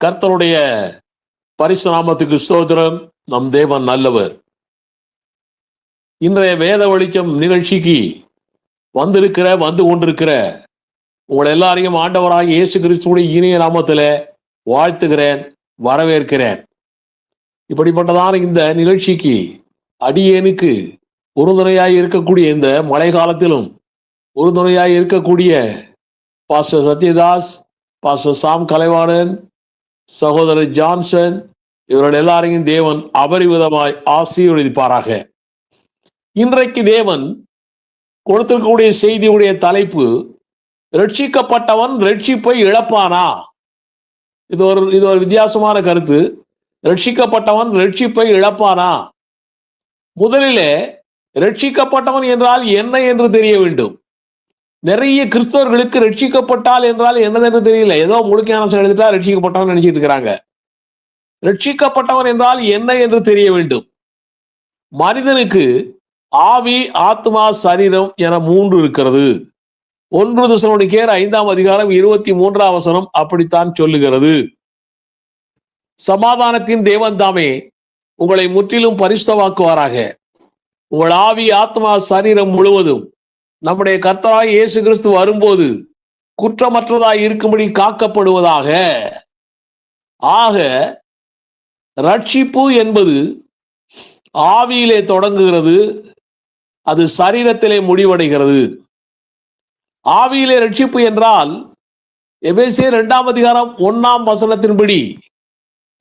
கர்த்தருடைய பரிசுநாமத்துக்கு சோதரம் நம் தேவன் நல்லவர். இன்றைய வேத வெளிச்சம் நிகழ்ச்சிக்கு வந்திருக்கிற வந்து கொண்டிருக்கிற உங்களை எல்லாரையும் ஆண்டவராக இயேசு கிறிஸ்துடைய இனிய நாமத்தில் வாழ்த்துகிறேன் வரவேற்கிறேன். இப்படிப்பட்டதான இந்த நிகழ்ச்சிக்கு அடியேனுக்கு உறுதுணையாய் இருக்கக்கூடிய இந்த மழை காலத்திலும் உறுதுணையாய் இருக்கக்கூடிய pastor Sathyadas pastor Sam Kalaivanan சகோதரர் ஜான்சன் இவர்கள் எல்லாரையும் தேவன் அபரிவிதமாய் ஆசீர்வதிப்பாராக. இன்றைக்கு தேவன் கொடுத்திருக்கக்கூடிய செய்தியுடைய தலைப்பு ரட்சிக்கப்பட்டவன் ரட்சிப்பை இழப்பானா? இது ஒரு இது ஒரு வித்தியாசமான கருத்து. ரட்சிக்கப்பட்டவன் ரட்சிப்பை இழப்பானா? முதலிலே ரட்சிக்கப்பட்டவன் என்றால் என்ன என்று தெரிய வேண்டும்? நிறைய கிறிஸ்தவர்களுக்கு ரட்சிக்கப்பட்டால் என்றால் என்னதென்று தெரியல. ஏதோ முழுக்கையான எழுதிட்டா ரட்சிக்கப்பட்டவன் நினைச்சிட்டு இருக்கிறாங்க. ரட்சிக்கப்பட்டவன் என்றால் என்ன என்று தெரிய வேண்டும். மனிதனுக்கு ஆவி ஆத்மா சரீரம் என மூன்று இருக்கிறது. ஒன்று திசனுடைய ஐந்தாம் அதிகாரம் இருபத்தி மூன்றாம் வசனம் அப்படித்தான் சொல்லுகிறது. சமாதானத்தின் தேவன் தாமே உங்களை முற்றிலும் பரிசுத்தமாக்குவாராக. உங்கள் ஆவி ஆத்மா சரீரம் முழுவதும் நம்முடைய கர்த்தராய் இயேசு கிறிஸ்து வரும்போது குற்றமற்றதாய் இருக்கும்படி காக்கப்படுவதாக. ஆக ரட்சிப்பு என்பது ஆவியிலே தொடங்குகிறது அது சரீரத்திலே முடிவடைகிறது. ஆவியிலே ரட்சிப்பு என்றால் எபேசிய இரண்டாம் அதிகாரம் ஒன்னாம் வசனத்தின்படி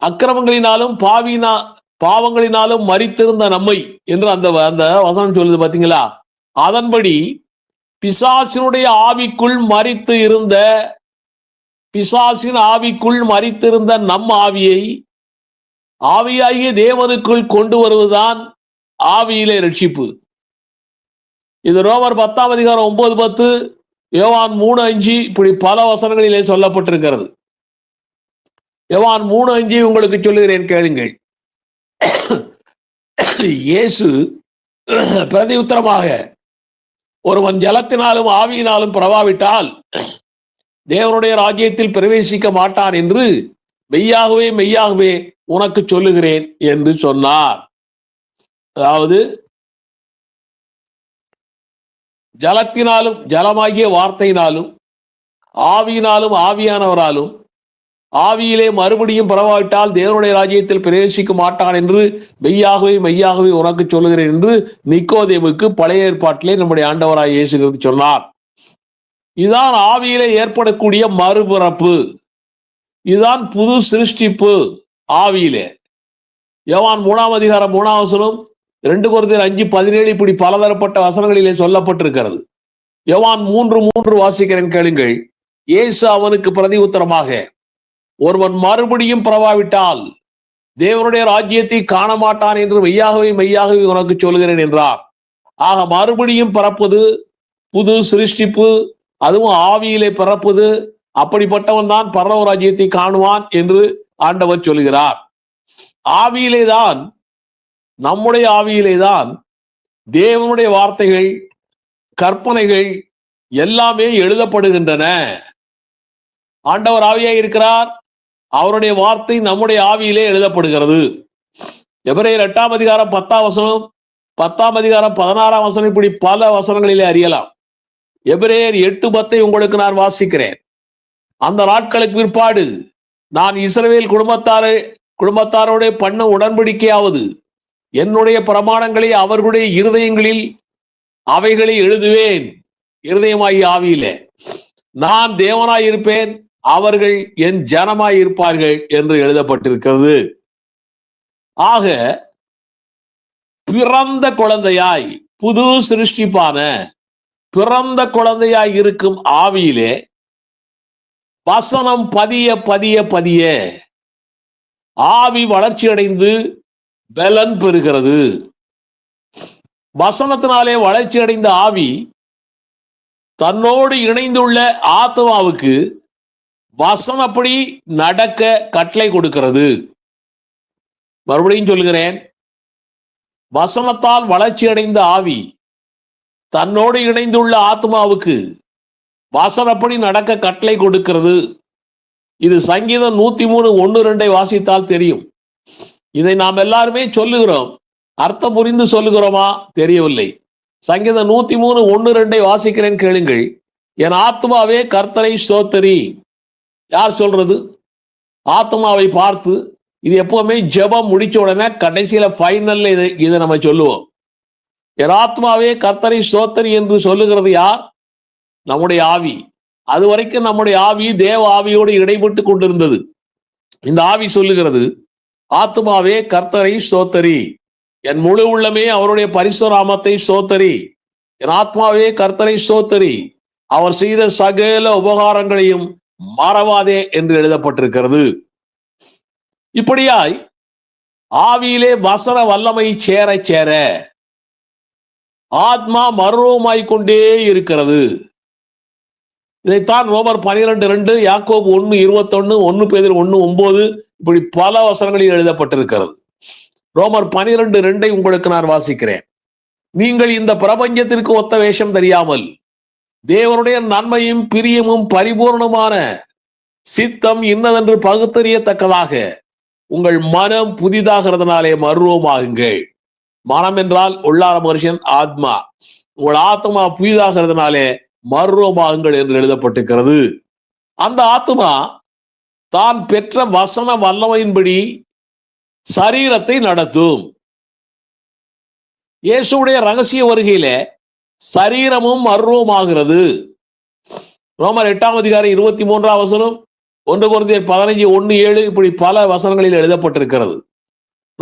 அக்கிரமங்களினாலும் பாவினா பாவங்களினாலும் மறித்திருந்த நம்மை என்று அந்த அந்த வசனம் சொல்லுது பார்த்தீங்களா அதன்படி பிசாசினுடைய ஆவிக்குள் மறித்து இருந்த பிசாசின் ஆவிக்குள் மறித்திருந்த நம் ஆவியை ஆவியாகிய தேவனுக்குள் கொண்டு வருவதுதான் ஆவியிலே ரட்சிப்பு இது ரோமர் பத்தாம் அதிகாரம் ஒன்பது பத்து யோவான் மூணு அஞ்சு இப்படி பல வசனங்களிலே சொல்லப்பட்டிருக்கிறது. யோவான் மூணு அஞ்சு உங்களுக்கு சொல்லுகிறேன் கேளுங்கள். இயேசு பிரதி உத்தரமாக ஒருவன் ஜலத்தினாலும் ஆவியினாலும் பிரவாவிட்டால் தேவனுடைய ராஜ்யத்தில் பிரவேசிக்க மாட்டான் என்று மெய்யாகவே மெய்யாகவே உனக்கு சொல்லுகிறேன் என்று சொன்னார். அதாவது ஜலத்தினாலும் ஜலமாகிய வார்த்தையினாலும் ஆவியினாலும் ஆவியானவராலும் ஆவியிலே மறுபடியும் பரவாவிட்டால் தேவனுடைய ராஜ்யத்தில் பிரவேசிக்க மாட்டான் என்று மெய்யாகவே மெய்யாகவே உனக்கு சொல்லுகிறேன் என்று நிக்கோதேவுக்கு பழைய ஏற்பாட்டிலே நம்முடைய ஆண்டவராய் இயேசுகிறது சொன்னார். இதுதான் ஆவியிலே ஏற்படக்கூடிய மறுபிறப்பு. இதுதான் புது சிருஷ்டிப்பு ஆவியிலே. யவான் மூணாம் அதிகாரம் மூணாம் வசனம் ரெண்டு குறைந்தர் அஞ்சு பதினேழு இப்படி பலதரப்பட்ட வசனங்களிலே சொல்லப்பட்டிருக்கிறது. யவான் மூன்று மூன்று வாசிக்கிறேன் கேளுங்கள். இயேசு அவனுக்கு பிரதி உத்தரமாக ஒருவன் மறுபடியும் பிறவாவிட்டால் தேவனுடைய ராஜ்யத்தை காண மாட்டான் என்று மெய்யாகவே மெய்யாகவே உனக்கு சொல்கிறேன் என்றார். ஆக மறுபடியும் பிறப்பது புது சிருஷ்டிப்பு அதுவும் ஆவியிலே பிறப்பது அப்படிப்பட்டவன் தான் பரலவ ராஜ்யத்தை காணுவான் என்று ஆண்டவர் சொல்கிறார். ஆவியிலே தான் நம்முடைய ஆவியிலே தான் தேவனுடைய வார்த்தைகள் கற்பனைகள் எல்லாமே எழுதப்படுகின்றன. ஆண்டவர் ஆவியாக இருக்கிறார் அவருடைய வார்த்தை நம்முடைய ஆவியிலே எழுதப்படுகிறது. எவரையர் எட்டாம் அதிகாரம் பத்தாம் வசனம் பத்தாம் அதிகாரம் பதினாறாம் வசனம் இப்படி பல வசனங்களிலே அறியலாம். எபிரேயர் எட்டு பத்தை உங்களுக்கு நான் வாசிக்கிறேன். அந்த நாட்களுக்கு பிற்பாடு நான் இஸ்ரேல் குடும்பத்தாரை குடும்பத்தாரோட பண்ண உடன்படிக்கையாவது என்னுடைய பிரமாணங்களை அவர்களுடைய இருதயங்களில் அவைகளை எழுதுவேன். இருதயமாகி ஆவியில. நான் தேவனாய் இருப்பேன் அவர்கள் என் ஜனமாய் இருப்பார்கள் என்று எழுதப்பட்டிருக்கிறது. ஆக பிறந்த குழந்தையாய் புது சிருஷ்டிப்பான பிறந்த குழந்தையாய் இருக்கும் ஆவியிலே வசனம் பதிய பதிய பதிய ஆவி வளர்ச்சி அடைந்து பலன் பெறுகிறது. வசனத்தினாலே வளர்ச்சி அடைந்த ஆவி தன்னோடு இணைந்துள்ள ஆத்மாவுக்கு வசனப்படி நடக்க கட்டளை கொடுக்கிறது. மறுபடியும் சொல்கிறேன் வசனத்தால் வளர்ச்சி அடைந்த ஆவி தன்னோடு இணைந்துள்ள ஆத்மாவுக்கு வசனப்படி நடக்க கட்டளை கொடுக்கிறது. இது சங்கீதம் நூத்தி மூணு ஒன்று ரெண்டை வாசித்தால் தெரியும். இதை நாம் எல்லாருமே சொல்லுகிறோம். அர்த்தம் புரிந்து சொல்லுகிறோமா? தெரியவில்லை. சங்கீதம் நூத்தி மூணு ஒன்று ரெண்டை வாசிக்கிறேன் கேளுங்கள். என் ஆத்மாவே கர்த்தரை சோத்தரி யார் சொல்றது? ஆத்மாவை பார்த்து இது எப்பவுமே ஜெபம் முடிச்ச உடனே கடைசியில ஃபைனல்ல இதை இதை நம்ம சொல்லுவோம். எராத்மாவே ஆத்மாவே கர்த்தரை சோத்தரி என்று சொல்லுகிறது யார்? நம்முடைய ஆவி. அது வரைக்கும் நம்முடைய ஆவி தேவ ஆவியோடு இடைபட்டு கொண்டிருந்தது. இந்த ஆவி சொல்லுகிறது ஆத்மாவே கர்த்தரை சோத்தரி என் முழு உள்ளமே அவருடைய பரிசுராமத்தை சோத்தரி என் ஆத்மாவே கர்த்தரை சோத்தரி அவர் செய்த சகல உபகாரங்களையும் மறவாதே என்று எழுதப்பட்டிருக்கிறது. இப்படியாய் ஆவியிலே வசன வல்லமை சேர சேர ஆத்மா மர்வமாய் கொண்டே இருக்கிறது. இதைத்தான் ரோமர் பனிரெண்டு ரெண்டு யாக்கோபு ஒன்னு இருபத்தொன்னு ஒன்னு பேதில் ஒன்னு ஒன்பது இப்படி பல வசனங்களில் எழுதப்பட்டிருக்கிறது. ரோமர் பனிரெண்டு ரெண்டை உங்களுக்கு நான் வாசிக்கிறேன். நீங்கள் இந்த பிரபஞ்சத்திற்கு ஒத்த வேஷம் தெரியாமல் தேவனுடைய நன்மையும் பிரியமும் பரிபூர்ணமான சித்தம் இன்னதென்று பகுத்தறியத்தக்கதாக உங்கள் மனம் புதிதாகிறதுனாலே மர்வமாகுங்கள் மனம் என்றால் உள்ளார மனுஷன் ஆத்மா. உங்கள் ஆத்மா புதிதாகிறதுனாலே மருவமாகுங்கள் என்று எழுதப்பட்டிருக்கிறது. அந்த ஆத்மா தான் பெற்ற வசன வல்லமையின்படி சரீரத்தை நடத்தும். இயேசுடைய ரகசிய வருகையில சரீரமும் மர்வமாகிறது ரோமர் எட்டாம் அதிகாரம் இருபத்தி மூன்றாம் வசனம் ஒன்று குழந்தையர் பதினஞ்சு ஒன்று ஏழு இப்படி பல வசனங்களில் எழுதப்பட்டிருக்கிறது.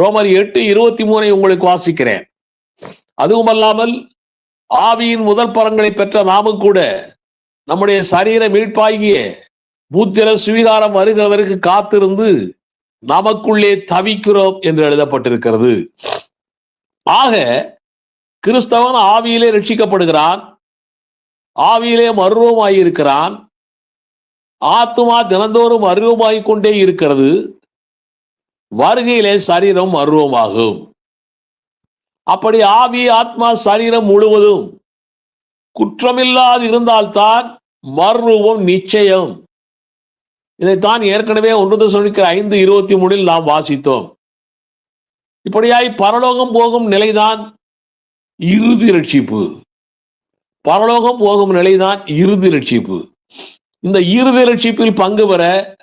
ரோமர் எட்டு இருபத்தி மூணை உங்களுக்கு வாசிக்கிறேன். அதுவுமல்லாமல் ஆவியின் முதல் பரங்களை பெற்ற நாமும் கூட நம்முடைய சரீர மீட்பாகிய பூத்திர சுவீகாரம் வருகிறதற்கு காத்திருந்து நமக்குள்ளே தவிக்கிறோம் என்று எழுதப்பட்டிருக்கிறது. ஆக கிறிஸ்தவன் ஆவியிலே ரட்சிக்கப்படுகிறான். ஆவியிலே இருக்கிறான். ஆத்மா தினந்தோறும் அருவமாகிக் கொண்டே இருக்கிறது. வருகையிலே சரீரம் அருவமாகும் அப்படி ஆவி ஆத்மா சரீரம் முழுவதும் குற்றமில்லாது இருந்தால்தான் மர்ருவம் நிச்சயம். இதைத்தான் ஏற்கனவே ஒன்று சொல்லிக்கிற ஐந்து இருபத்தி மூணில் நாம் வாசித்தோம். இப்படியாய் பரலோகம் போகும் நிலைதான் இறுதி ரட்சிப்பு. பரலோகம் போகும் நிலைதான் இறுதி ரட்சிப்பு. இந்த இறுதி ரட்சிப்பில் பங்கு பெற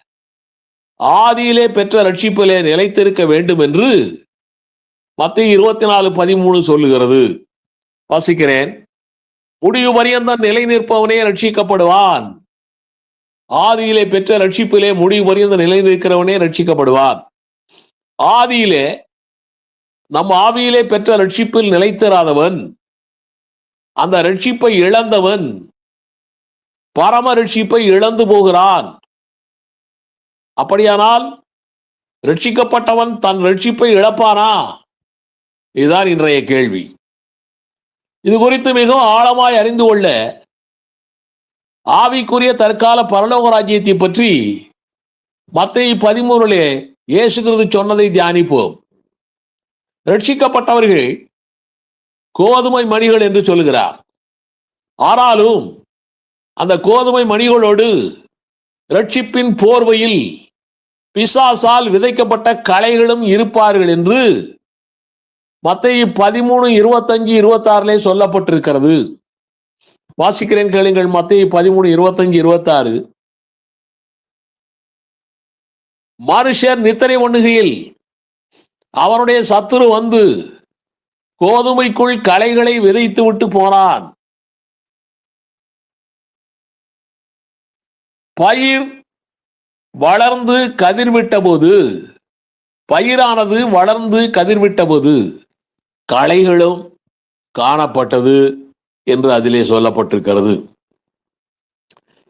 ஆதியிலே பெற்ற ரட்சிப்பிலே நிலைத்திருக்க வேண்டும் என்று மத்திய இருபத்தி நாலு பதிமூணு சொல்லுகிறது. வாசிக்கிறேன். முடிவு பரியந்தம் நிலை நிற்பவனே ரட்சிக்கப்படுவான். ஆதியிலே பெற்ற ரட்சிப்பிலே முடிவு பரியந்த நிலை நிற்கிறவனே ரட்சிக்கப்படுவான். ஆதியிலே நம் ஆவியிலே பெற்ற ரட்சிப்பில் நிலைத்திராதவன். அந்த ரட்சிப்பை இழந்தவன் பரம ரட்சிப்பை இழந்து போகிறான். அப்படியானால் ரட்சிக்கப்பட்டவன் தன் ரட்சிப்பை இழப்பானா? இதுதான் இன்றைய கேள்வி. இது குறித்து மிகவும் ஆழமாய் அறிந்து கொள்ள ஆவிக்குரிய தற்கால பரலோக ராஜ்யத்தை பற்றி மத்திய பதிமூணுலே இயேசு கிறிஸ்து சொன்னதை தியானிப்போம். ரட்சிக்கப்பட்டவர்கள் கோதுமை மணிகள் என்று சொல்லுகிறார். ஆனாலும் அந்த கோதுமை மணிகளோடு ரட்சிப்பின் போர்வையில் பிசாசால் விதைக்கப்பட்ட கலைகளும் இருப்பார்கள் என்று மத்திய பதிமூணு இருபத்தஞ்சு இருபத்தாறுலே சொல்லப்பட்டிருக்கிறது. வாசிக்கிறேன் கேளுங்கள் மத்திய பதிமூணு இருபத்தஞ்சு இருபத்தாறு. மனுஷர் நித்திரை ஒண்ணுகையில் அவனுடைய சத்துரு வந்து கோதுமைக்குள் களைகளை விதைத்து விட்டு போனான். பயிர் வளர்ந்து கதிர்விட்ட போது பயிரானது வளர்ந்து கதிர்விட்ட போது களைகளும் காணப்பட்டது என்று அதிலே சொல்லப்பட்டிருக்கிறது.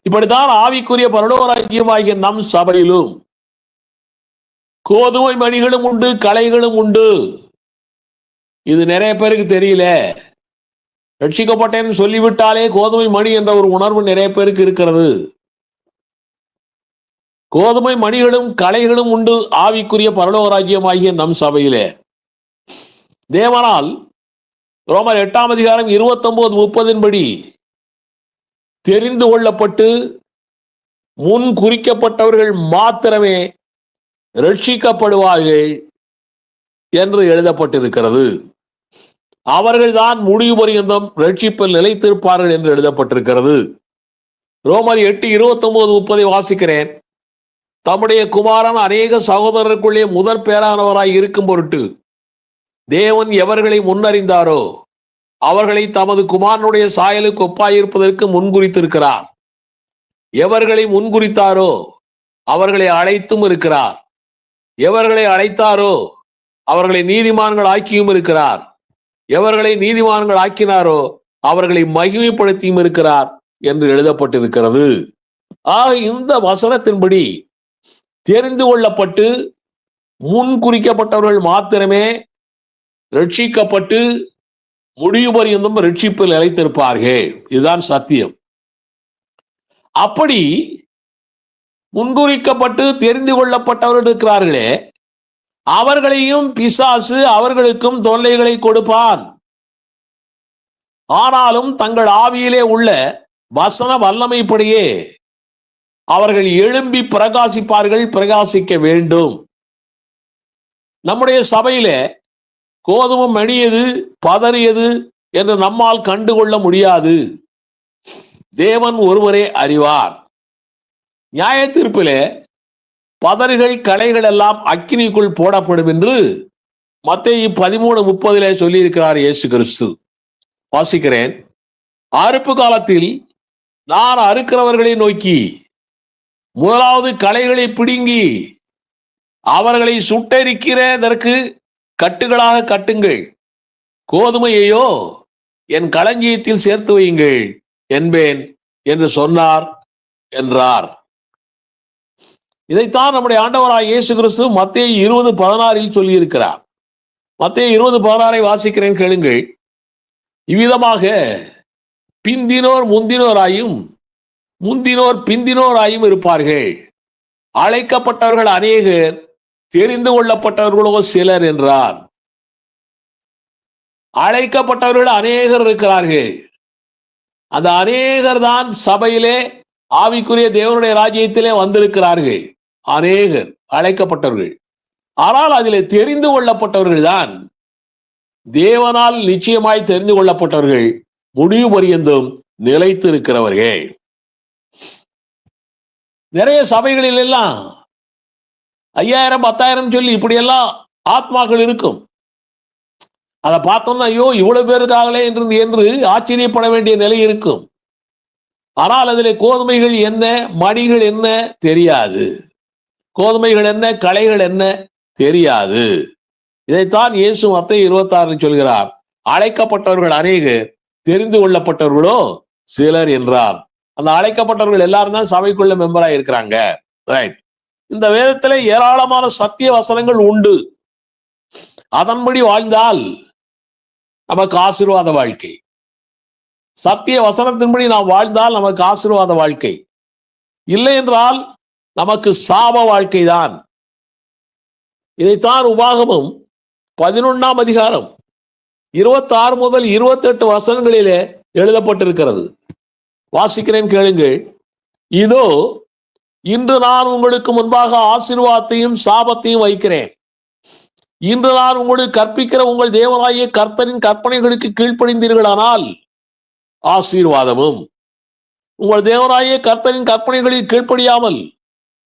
இப்படித்தான் ஆவிக்குரிய பரலோராஜ்யமாகிய நம் சபையிலும் கோதுமை மணிகளும் உண்டு களைகளும் உண்டு. இது நிறைய பேருக்கு தெரியல. ரட்சிக்கப்பட்டேன்னு சொல்லிவிட்டாலே கோதுமை மணி என்ற ஒரு உணர்வு நிறைய பேருக்கு இருக்கிறது. கோதுமை மணிகளும் களைகளும் உண்டு ஆவிக்குரிய பரலோகராஜ்யமாகிய நம் சபையிலே. தேவனால் ரோமர் எட்டாம் அதிகாரம் இருபத்தி ஒன்பது முப்பதின்படி தெரிந்து கொள்ளப்பட்டு முன் குறிக்கப்பட்டவர்கள் மாத்திரமே ரட்சிக்கப்படுவார்கள் என்று எழுதப்பட்டிருக்கிறது. அவர்கள்தான் முடிவு பரியந்தம் ரட்சிப்பில் நிலைத்திருப்பார்கள் என்று எழுதப்பட்டிருக்கிறது. ரோமர் எட்டு இருபத்தி ஒன்பது முப்பதை வாசிக்கிறேன். தம்முடைய குமாரன் அநேக சகோதரருக்குள்ளே முதற் பேரானவராய் இருக்கும் பொருட்டு தேவன் எவர்களை முன்னறிந்தாரோ அவர்களை தமது குமாரனுடைய சாயலுக்கு ஒப்பாயிருப்பதற்கு முன்குறித்திருக்கிறார். எவர்களை முன்குறித்தாரோ அவர்களை அழைத்தும் இருக்கிறார். எவர்களை அழைத்தாரோ அவர்களை நீதிமான்கள் ஆக்கியும் இருக்கிறார். எவர்களை நீதிமான்கள் ஆக்கினாரோ அவர்களை மகிமைப்படுத்தியும் இருக்கிறார் என்று எழுதப்பட்டிருக்கிறது. ஆக இந்த வசனத்தின்படி தெரிந்து கொள்ளப்பட்டு முன் குறிக்கப்பட்டவர்கள் மாத்திரமே ரட்சிக்கப்பட்டு முடிவு பரியந்தம் ரட்சிப்பில் நிலைத்திருப்பார்கள். இதுதான் சத்தியம். அப்படி முன்குறிக்கப்பட்டு தெரிந்து கொள்ளப்பட்டவர்கள் இருக்கிறார்களே அவர்களையும் பிசாசு அவர்களுக்கும் தொல்லைகளை கொடுப்பான். ஆனாலும் தங்கள் ஆவியிலே உள்ள வசன வல்லமைப்படியே அவர்கள் எழும்பி பிரகாசிப்பார்கள் பிரகாசிக்க வேண்டும். நம்முடைய சபையில கோதுமம் மணியது பதறியது என்று நம்மால் கண்டுகொள்ள முடியாது. தேவன் ஒருவரே அறிவார். நியாய தீர்ப்பிலே பதறுகள் களைகள் எல்லாம் அக்கினிக்குள் போடப்படும் என்று மத்திய பதிமூணு முப்பதிலே சொல்லியிருக்கிறார் இயேசு கிறிஸ்து. வாசிக்கிறேன். அறுப்பு காலத்தில் நான் அறுக்கிறவர்களை நோக்கி முதலாவது களைகளை பிடுங்கி அவர்களை சுட்டரிக்கிறதற்கு கட்டுகளாக கட்டுங்கள். கோதுமையையோ என் களஞ்சியத்தில் சேர்த்து வையுங்கள் என்பேன் என்று சொன்னார் என்றார். இதைத்தான் நம்முடைய ஆண்டவராய் இயேசு கிறிஸ்து மத்திய இருபது பதினாறில் சொல்லியிருக்கிறார். மத்திய இருபது பதினாறை வாசிக்கிறேன் கேளுங்கள். இவ்விதமாக பிந்தினோர் முந்தினோராயும் முந்தினோர் பிந்தினோராயும் இருப்பார்கள். அழைக்கப்பட்டவர்கள் அநேகர் தெரிந்து கொள்ளப்பட்டவர்களோ சிலர் என்றார். அழைக்கப்பட்டவர்கள் அநேகர் இருக்கிறார்கள். அந்த அநேகர் தான் சபையிலே ஆவிக்குரிய தேவனுடைய ராஜ்யத்திலே வந்திருக்கிறார்கள். அநேகர் அழைக்கப்பட்டவர்கள். ஆனால் அதில் தெரிந்து கொள்ளப்பட்டவர்கள் தான். தேவனால் நிச்சயமாய் தெரிந்து கொள்ளப்பட்டவர்கள் முடிவு பரியந்தும் நிலைத்து இருக்கிறவர்கள் நிறைய சபைகளில் எல்லாம் ஐயாயிரம் பத்தாயிரம் சொல்லி இப்படியெல்லாம் ஆத்மாக்கள் இருக்கும். அதை பார்த்தோம்னா ஐயோ இவ்வளவு பேர் என்று என்று ஆச்சரியப்பட வேண்டிய நிலை இருக்கும். ஆனால் அதில் கோதுமைகள் என்ன மணிகள் என்ன தெரியாது. கோதுமைகள் என்ன களைகள் என்ன தெரியாது. இதைத்தான் இயேசு வார்த்தை இருபத்தி ஆறு சொல்கிறார். அழைக்கப்பட்டவர்கள் அநேகர் தெரிந்து கொள்ளப்பட்டவர்களோ சிலர் என்றார். அந்த அழைக்கப்பட்டவர்கள் எல்லாரும் தான் சபைக்குள்ள மெம்பராக இருக்கிறாங்க. ரைட் இந்த வேதத்துல ஏராளமான சத்திய வசனங்கள் உண்டு. அதன்படி வாழ்ந்தால் நமக்கு ஆசீர்வாத வாழ்க்கை. சத்திய வசனத்தின்படி நாம் வாழ்ந்தால் நமக்கு ஆசீர்வாத வாழ்க்கை. இல்லை என்றால் நமக்கு சாப வாழ்க்கை தான் இதைத்தான் உபாகமும் பதினொன்றாம் அதிகாரம் இருபத்தாறு முதல் இருபத்தெட்டு வசனங்களிலே எழுதப்பட்டிருக்கிறது. வாசிக்கிறேன் கேளுங்கள். இதோ இன்று நான் உங்களுக்கு முன்பாக ஆசீர்வாதத்தையும் சாபத்தையும் வைக்கிறேன். இன்று நான் உங்களுக்கு கற்பிக்கிற உங்கள் தேவனாகிய கர்த்தரின் கற்பனைகளுக்கு கீழ்ப்படிந்தீர்களானால் ஆசீர்வாதமும். உங்கள் தேவனாகிய கர்த்தரின் கற்பனைகளில் கீழ்ப்படியாமல்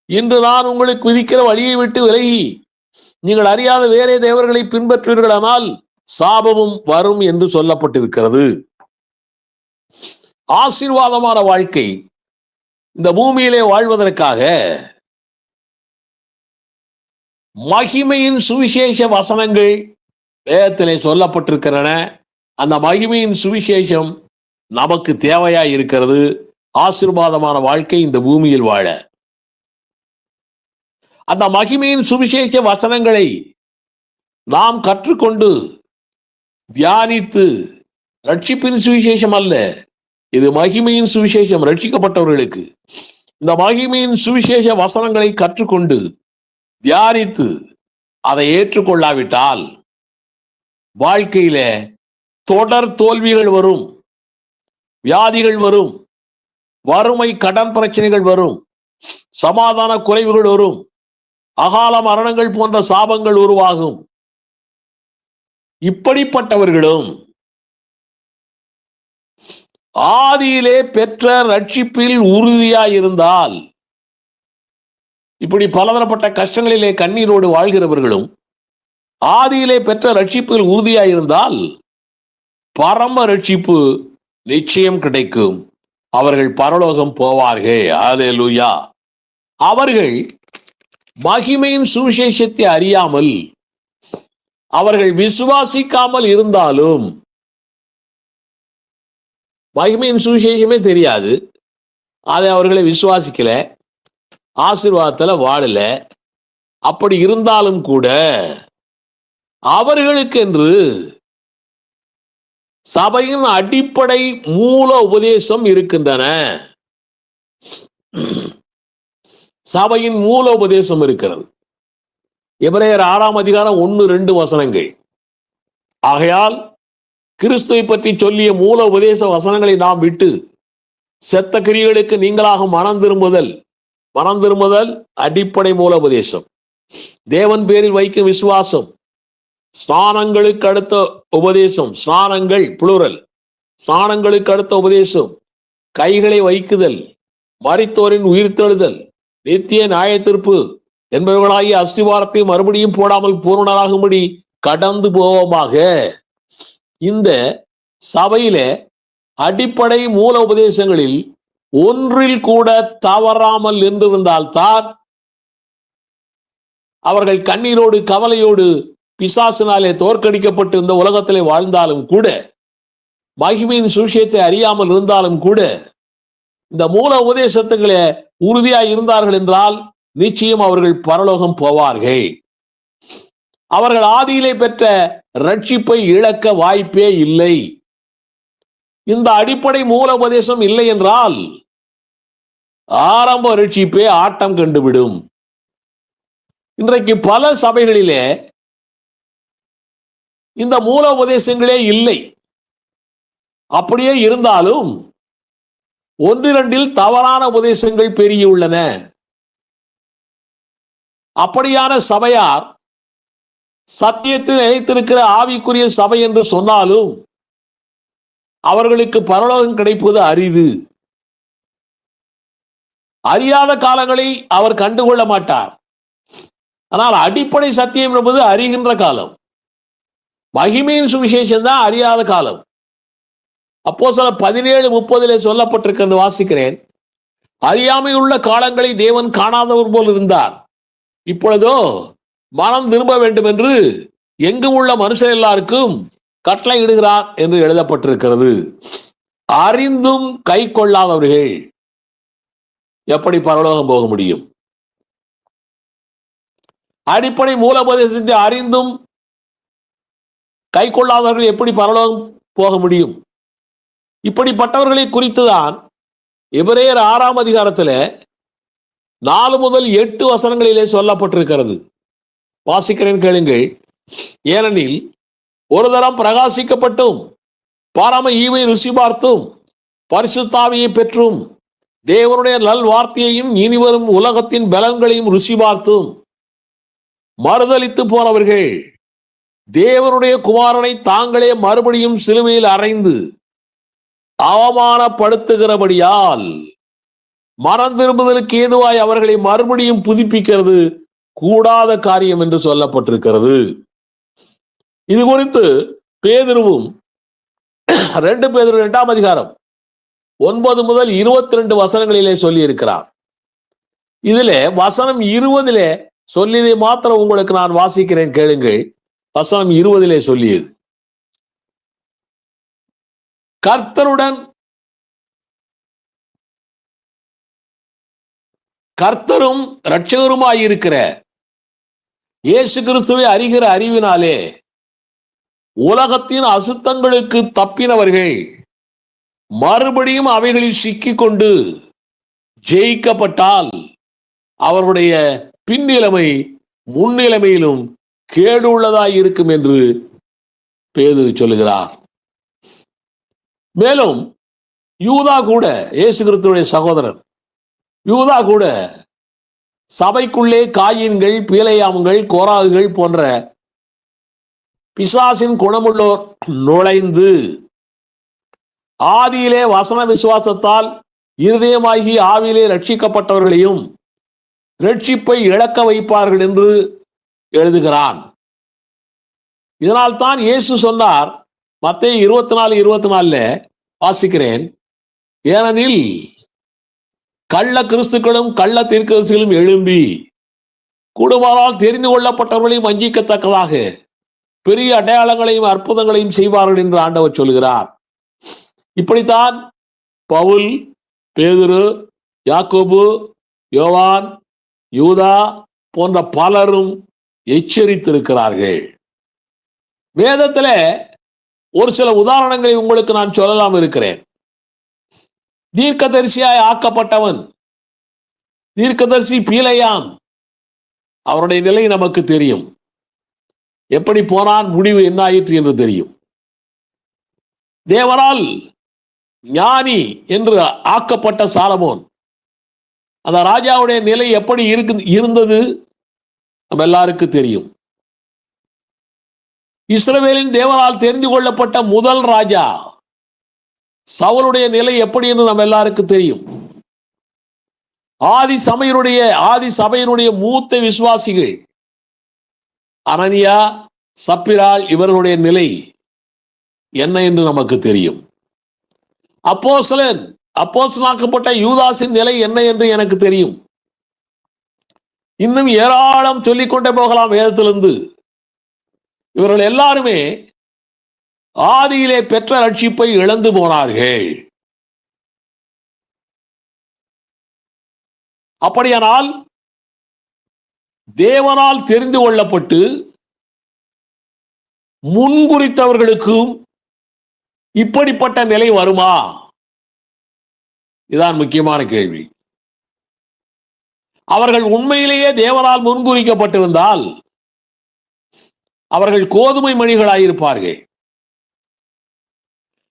இன்று நான் உங்களுக்கு விதிக்கிற வழியை விட்டு விலகி நீங்கள் அறியாத வேறே தேவர்களை பின்பற்றுவீர்களானால் சாபமும் வரும் என்று சொல்லப்பட்டிருக்கிறது. ஆசீர்வாதமான வாழ்க்கை இந்த பூமியிலே வாழ்வதற்காக மகிமையின் சுவிசேஷ வசனங்கள் வேதத்திலே சொல்லப்பட்டிருக்கின்றன. அந்த மகிமையின் சுவிசேஷம் நமக்கு தேவையா இருக்கிறது ஆசீர்வாதமான வாழ்க்கை இந்த பூமியில் வாழ. அந்த மகிமையின் சுவிசேஷ வசனங்களை நாம் கற்றுக்கொண்டு தியானித்து ரட்சிப்பின் சுவிசேஷம் அல்ல இது மகிமையின் சுவிசேஷம் ரட்சிக்கப்பட்டவர்களுக்கு. இந்த மகிமையின் சுவிசேஷ வசனங்களை கற்றுக்கொண்டு தியானித்து அதை ஏற்றுக்கொள்ளாவிட்டால் வாழ்க்கையில தொடர் தோல்விகள் வரும் வியாதிகள் வரும் வறுமை கடன் பிரச்சனைகள் வரும் சமாதான குறைவுகள் வரும் அகால மரணங்கள் போன்ற சாபங்கள் உருவாகும். இப்படிப்பட்டவர்களும் ஆதியிலே பெற்ற ரட்சிப்பில் உறுதியாயிருந்தால் இப்படி பலதரப்பட்ட கஷ்டங்களிலே கண்ணீரோடு வாழ்கிறவர்களும் ஆதியிலே பெற்ற ரட்சிப்பில் உறுதியாயிருந்தால் பரம ரட்சிப்பு நிச்சயம் கிடைக்கும். அவர்கள் பரலோகம் போவார்கள். ஹalleluya. அவர்கள் மகிமையின் சுவிசேஷத்தை அறியாமல் அவர்கள் விசுவாசிக்காமல் இருந்தாலும் மகிமையின் சுவிசேஷமே தெரியாது. அதை அவர்களை விசுவாசிக்கல ஆசீர்வாதத்தில் வாழல. அப்படி இருந்தாலும் கூட அவர்களுக்கென்று சபையின் அடிப்படை மூல உபதேசம் இருக்கின்றன. சபையின் மூல உபதேசம் இருக்கிறது. எபிரேயர் ஆறாம் அதிகாரம் ஒன்று ரெண்டு வசனங்கள். ஆகையால் கிறிஸ்துவை பற்றி சொல்லிய மூல உபதேச வசனங்களை நாம் விட்டு செத்த கிரிகளுக்கு நீங்களாக மனம் திரும்புதல் மனம் திரும்புதல் அடிப்படை மூல உபதேசம். தேவன் பேரில் வைக்கும் விசுவாசம் ஸ்நானங்களுக்கு அடுத்த உபதேசம் ஸ்நானங்கள் புளுரல் ஸ்நானங்களுக்கு அடுத்த உபதேசம் கைகளை வைக்குதல் மறித்தோரின் உயிர்த்தெழுதல் நித்திய நியாயத்தீர்ப்பு என்பவர்களாகிய அஸ்திவாரத்தை மறுபடியும் போடாமல் பூரணராகும்படி கடந்து போவோமாக. இந்த சபையில அடிப்படை மூல உபதேசங்களில் ஒன்றில் கூட தவறாமல் நின்றிருந்தால்தான் அவர்கள் கண்ணீரோடு கவலையோடு பிசாசினாலே தோற்கடிக்கப்பட்டு இந்த உலகத்திலே வாழ்ந்தாலும் கூட மகிமையின் சுஷியத்தை அறியாமல் இருந்தாலும் கூட இந்த மூல உபதேசத்துகளே உறுதியாய் இருந்தார்கள் என்றால் நிச்சயம் அவர்கள் பரலோகம் போவார்கள். அவர்கள் ஆதியிலே பெற்ற ரட்சிப்பை இழக்க வாய்ப்பே இல்லை. இந்த அடிப்படை மூல உபதேசம் இல்லை என்றால் ஆரம்ப ரட்சிப்பே ஆட்டம் கண்டுவிடும். இன்றைக்கு பல சபைகளிலே இந்த மூல உபதேசங்களே இல்லை. அப்படியே இருந்தாலும் ஒன்றிரண்டில் தவறான உபதேசங்கள் பெருகியுள்ளன. அப்படியான சபையார் சத்தியத்தில் நினைத்திருக்கிற ஆவிக்குரிய சபை என்று சொன்னாலும் அவர்களுக்கு பரலோகம் கிடைப்பது அரிது. அறியாத காலங்களை அவர் கண்டுகொள்ள மாட்டார். ஆனால் அடிப்படை சத்தியம் என்பது அறிகின்ற காலம். மகிமையின் சுவிசேஷம் தான் அறியாத காலம். அப்போ சில பதினேழு முப்பதிலே சொல்லப்பட்டிருக்கிறது வாசிக்கிறேன். அறியாமை உள்ள காலங்களை தேவன் காணாதவர் போல் இருந்தார். இப்பொழுதோ மனம் திரும்ப வேண்டும் என்று எங்கும் உள்ள மனுஷர் எல்லாருக்கும் கட்டளை இடுகிறார் என்று எழுதப்பட்டிருக்கிறது. அறிந்தும் கை கொள்ளாதவர்கள் எப்படி பரலோகம் போக முடியும்? அடிப்படை மூலோபதேசத்தை அறிந்தும் கை கொள்ளாதவர்கள் எப்படி பரலோகம் போக முடியும்? இப்படிப்பட்டவர்களை குறித்துதான் எபிரேயர் ஆறாம் அதிகாரத்தில் நாலு முதல் எட்டு வசனங்களிலே சொல்லப்பட்டிருக்கிறது. வாசிக்கிறேன் கேளுங்கள். ஏனெனில் ஒரு தரம் பிரகாசிக்கப்பட்டும் பாராம ஈவை ருசி பார்த்தும் பரிசுத்தாவியை பெற்றும் தேவனுடைய நல் வார்த்தையையும் இனிவரும் உலகத்தின் பலன்களையும் ருசி பார்த்தும் மறுதளித்து போனவர்கள். தேவனுடைய குமாரனை தாங்களே மறுபடியும் சிலுவையில் அறைந்து அவமானப்படுத்துகிறபடியால் மனம் திரும்புதலுக்கு ஏதுவாய் அவர்களை மறுபடியும் புதுப்பிக்கிறது கூடாத காரியம் என்று சொல்லப்பட்டிருக்கிறது. இது குறித்து பேதுருவும் ரெண்டு பேதுரு இரண்டாம் அதிகாரம் ஒன்பது முதல் இருபத்தி ரெண்டு வசனங்களிலே சொல்லி இருக்கிறார் இதிலே வசனம் இருபதிலே சொல்லியதை மாத்திரம் உங்களுக்கு நான் வாசிக்கிறேன் கேளுங்கள். வசனம் இருபதிலே சொல்லியது. கர்த்தருடன் கர்த்தரும் இரட்சகருமாயிருக்கிற இயேசு கிறிஸ்துவை அறிகிற அறிவினாலே உலகத்தின் அசுத்தங்களுக்கு தப்பினவர்கள் மறுபடியும் அவைகளில் சிக்கிக்கொண்டு ஜெயிக்கப்பட்டால் அவருடைய பின்னிலைமை முன்னிலைமையிலும் கேடு உள்ளதாய் இருக்கும் என்று பேது சொல்லுகிறார். மேலும் யூதா கூட இயேசு கிறிஸ்துடைய சகோதரன் யூதா கூட சபைக்குள்ளே காயின்கள் பீலையாம்கள் கோராகுகள் போன்ற பிசாசின் குணமுள்ளோர் நுழைந்து ஆதியிலே வசன விசுவாசத்தால் இருதயமாகி ஆவியிலே ரட்சிக்கப்பட்டவர்களையும் ரட்சிப்பை இழக்க வைப்பார்கள் என்று எழுதுகிறான். இதனால் தான் இயேசு சொன்னார் மத்திய இருபத்தி நாலு இருபத்தி நாலுல வாசிக்கிறேன். ஏனெனில் கள்ள கிறிஸ்துக்களும் கள்ள தீர்க்கதரிசிகளும் எழும்பி கூடுமானால் தெரிந்து கொள்ளப்பட்டவர்களையும் வஞ்சிக்கத்தக்கதாக பெரிய அடையாளங்களையும் அற்புதங்களையும் செய்வார்கள் என்று ஆண்டவர் சொல்கிறார். இப்படித்தான் பவுல் பேதுரு யாக்கோபு யோவான் யூதா போன்ற பலரும் எச்சரித்திருக்கிறார்கள். வேதத்தில் ஒரு சில உதாரணங்களை உங்களுக்கு நான் சொல்லலாம் இருக்கிறேன். தீர்க்கதரிசியாய் ஆக்கப்பட்டவன் தீர்க்கதரிசி பீலையாம் அவருடைய நிலை நமக்கு தெரியும். எப்படி போனான் முடிவு என்ன ஆயிற்று என்று தெரியும். தேவரால் ஞானி என்று ஆக்கப்பட்ட சாலமோன் அந்த ராஜாவுடைய நிலை எப்படி இருக்கு இருந்தது நம்ம எல்லாருக்கும் தெரியும். இஸ்ரவேலின் தேவனால் தெரிந்து கொள்ளப்பட்ட முதல் ராஜா. சவுளுடைய நிலை எப்படி என்று நம்ம எல்லாருக்கும் தெரியும். ஆதி சபையினுடைய ஆதி சபையினுடைய மூத்த விசுவாசிகள். அனனியா சப்பிரால் இவர்களுடைய நிலை என்ன என்று நமக்கு தெரியும். அப்போசலன் அப்போசலாக்கப்பட்ட யூதாஸின் நிலை என்ன என்று எனக்கு தெரியும். இன்னும் ஏராளம் சொல்லிக்கொண்டே போகலாம் வேதத்திலிருந்து. இவர்கள் எல்லாருமே ஆதியிலே பெற்ற ரட்சிப்பை இழந்து போனார்கள். அப்படியானால் தேவனால் தெரிந்து கொள்ளப்பட்டு முன்குறித்தவர்களுக்கும் இப்படிப்பட்ட நிலை வருமா? இதான் முக்கியமான கேள்வி. அவர்கள் உண்மையிலேயே தேவனால் முன்குறிக்கப்பட்டிருந்தால் அவர்கள் கோதுமை மணிகளாயிருப்பார்கள்.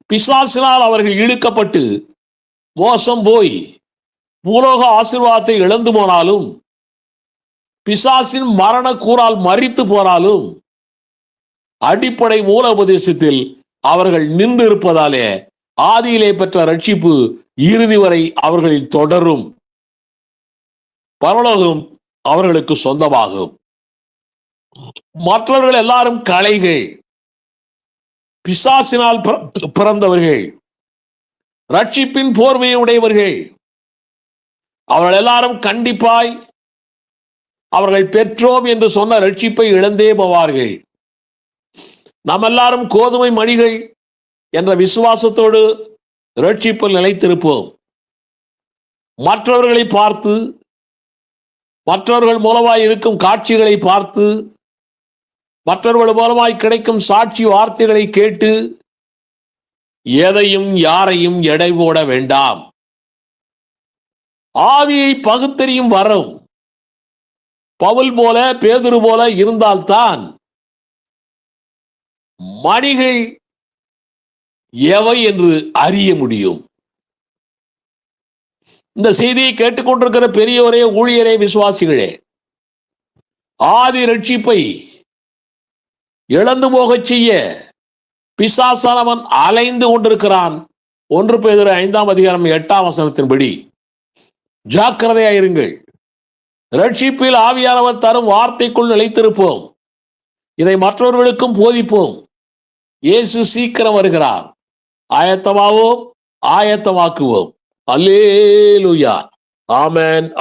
பிசாசினால் அவர்கள் இழுக்கப்பட்டு மோசம் போய் பூலோக ஆசிர்வாதத்தை இழந்து போனாலும் பிசாசின் மரண கூறால் மறித்து போனாலும் அடிப்படை மூல உபதேசத்தில் அவர்கள் நின்று இருப்பதாலே ஆதியிலே பெற்ற ரட்சிப்பு இறுதி வரை அவர்களில் தொடரும். பரலோகம் அவர்களுக்கு சொந்தமாகும். மற்றவர்கள் எல்லாரும் கலைகள். பிசாசினால் பிற- பிறந்தவர்கள். ரட்சிப்பின் போர்வையை உடையவர்கள். அவர்கள் எல்லாரும் கண்டிப்பாய் அவர்கள் பெற்றோம் என்று சொன்ன ரட்சிப்பை இழந்தே போவார்கள். நாம் எல்லாரும் கோதுமை மணிகள் என்ற விசுவாசத்தோடு ரட்சிப்பில் நிலைத்திருப்போம். மற்றவர்களை பார்த்து மற்றவர்கள் மூலமாய் இருக்கும் காட்சிகளை பார்த்து மற்றவர்கள் மூலமாய் கிடைக்கும் சாட்சி வார்த்தைகளை கேட்டு எதையும் யாரையும் எடை போட வேண்டாம். ஆவியை பகுத்தறியும் வரம் பவுல் போல பேதுரு போல இருந்தால்தான் மணிகள் எவை என்று அறிய முடியும். இந்த செய்தியை கேட்டுக்கொண்டிருக்கிற பெரியவரே ஊழியரே விசுவாசிகளே ஆதி ரட்சிப்பை இழந்து போகச் செய்ய பிசாசானவன் அலைந்து கொண்டிருக்கிறான். ஒன்று பேதுரு ஐந்தாம் அதிகாரம் எட்டாம் வசனத்தின்படி ஜாக்கிரதையாயிருங்கள் ரட்சிப்பில் ஆவியானவர் தரும் வார்த்தைக்குள் நிலைத்திருப்போம். இதை மற்றவர்களுக்கும் போதிப்போம். இயேசு சீக்கிரம் வருகிறார். ஆயத்தமாவோம் ஆயத்தமாக்குவோம். அல்லேலுயா. ஆமேன்.